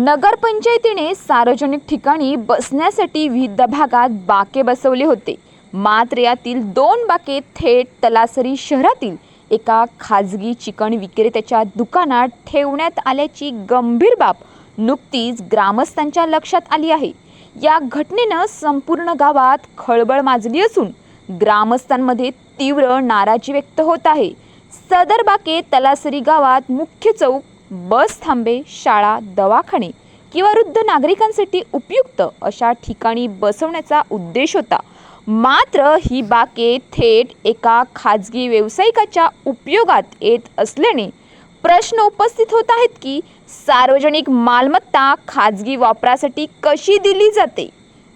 नगरपंचायतीने सार्वजनिक ठिकाणी बसण्यासाठी विविध भागात बाके बसवले होते. मात्र यातील दोन बाके थेट तलासरी शहरातील एका खाजगी चिकन विक्रेत्याच्या दुकानात ठेवण्यात आल्याची गंभीर बाब नुकतीच ग्रामस्थांच्या लक्षात आली आहे. या घटनेनं संपूर्ण गावात खळबळ माजली असून ग्रामस्थांमध्ये तीव्र नाराजी व्यक्त होत आहे. सदर बाके तलासरी गावात मुख्य चौक बस थांबे शाळा दवाखाने किंवा वृद्ध नागरिकांसाठी उपयुक्त अशा ठिकाणी बसवण्याचा उद्देश होता. मात्र ही बाके थेट एका खाजगी व्यावसायिकाच्या उपयोगात येत असल्याने प्रश्न उपस्थित होत आहेत की सार्वजनिक मालमत्ता खाजगी वापरासाठी कशी दिली जाते?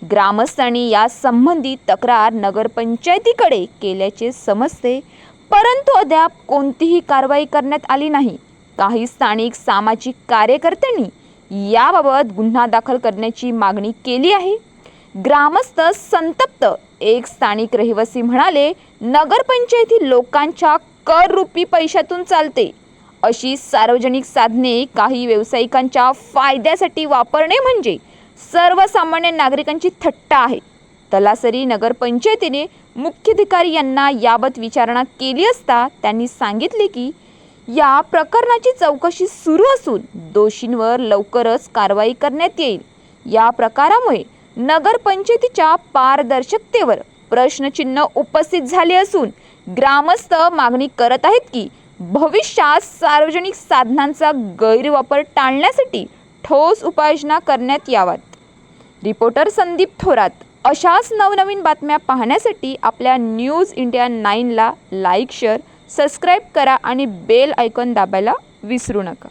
ग्रामस्थांनी या संबंधी तक्रार नगरपंचायतीकडे केल्याचे समजते परंतु अद्याप कोणतीही कारवाई करण्यात आली नाही. काही स्थानिक सामाजिक कार्यकर्त्यांनी याबाबत गुन्हा दाखल करण्याची मागणी केली आहे. ग्रामस्थ संतप्त एक स्थानिक रहिवासी म्हणाले नगरपंचायती लोकांच्या कर रूपी पैशातून चालते. अशी सार्वजनिक साधने काही व्यावसायिकांच्या फायद्यासाठी वापरणे म्हणजे सर्वसामान्य नागरिकांची थट्टा आहे. तलासरी नगरपंचायतीने मुख्याधिकारी यांना याबत विचारणा केली असता त्यांनी सांगितले की या प्रकरणाची चौकशी सुरू असून दोषींवर लवकरच कारवाई करण्यात येईल. या प्रकारामुळे नगरपंचायतीच्या पारदर्शकतेवर प्रश्नचिन्ह उपस्थित झाले असून ग्रामस्थ मागणी करत आहेत की भविष्यात सार्वजनिक साधनांचा गैरवापर टाळण्यासाठी ठोस उपाययोजना करण्यात याव्यात. रिपोर्टर संदीप थोरात अशाच नवनवीन बातम्या पाहण्यासाठी आपल्या न्यूज इंडिया नाईनला लाईक शेअर सबस्क्राईब करा आणि बेल आयकॉन दाबायला विसरू नका.